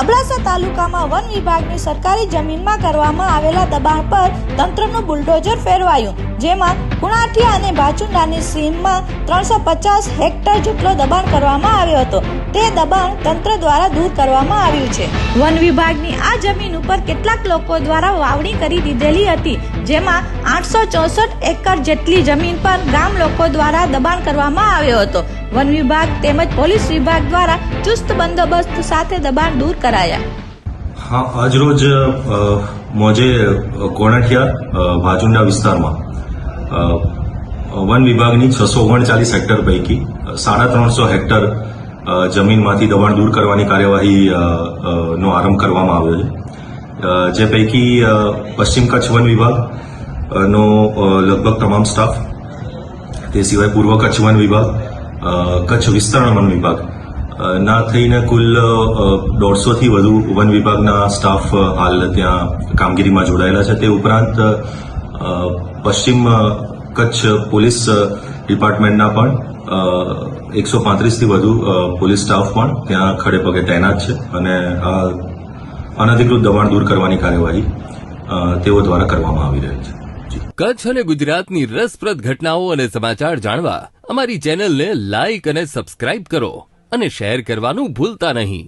અબડાસા તાલુકામાં વન વિભાગની સરકારી જમીનમાં કરવામાં આવેલા દબાણ પર તંત્રનું બુલડોઝર ફેરવાયું, જેમાં કુણાઠિયા અને બાચુંડાની સીમમાં ત્રણસો પચાસ હેક્ટર જેટલો દબાણ કરવામાં આવ્યો હતો. તે દબાણ તંત્ર દ્વારા દૂર કરવામાં આવ્યું છે. વન વિભાગની આ જમીન ઉપર કેટલાક લોકો દ્વારા વાવણી કરી દીધેલી હતી, જેમાં આઠસો ચોસઠ એકર જેટલી જમીન પર ગામ લોકો દ્વારા દબાણ કરવામાં આવ્યો હતો. વન વિભાગ તેમજ પોલીસ વિભાગ દ્વારા ચુસ્ત બંદોબસ્ત સાથે દબાણ દૂર કરાયા. હા આજરોજ મોજે કોણાઠિયા ભાજુંડા વિસ્તારમાં વન વિભાગની છસો ઓગણચાલીસ હેક્ટર પૈકી સાડા ત્રણસો હેક્ટર જમીનમાંથી દબાણ દૂર કરવાની કાર્યવાહી નો આરંભ કરવામાં આવ્યો છે. જે પૈકી પશ્ચિમ કચ્છ વન વિભાગ નો લગભગ તમામ સ્ટાફ, તે સિવાય પૂર્વ કચ્છ વન વિભાગ કચ્છ વિસ્તરણ વન વિભાગ ના થઈને કુલ દોઢસોથી વધુ વન વિભાગના સ્ટાફ હાલ ત્યાં કામગીરીમાં જોડાયેલા છે. તે ઉપરાંત પશ્ચિમ કચ્છ પોલીસ ડિપાર્ટમેન્ટના પણ એકસો પાંત્રીસથી વધુ પોલીસ સ્ટાફ પણ ત્યાં ખડે પગે તૈનાત છે અને આ અનધિકૃત દબાણ દૂર કરવાની કાર્યવાહી તેઓ દ્વારા કરવામાં આવી રહી છે. કચ્છ અને ગુજરાતની રસપ્રદ ઘટનાઓ અને સમાચાર જાણવા અમારી ચેનલને લાઇક અને સબસ્ક્રાઇબ કરો અને શેર કરવાનું ભૂલતા નહીં.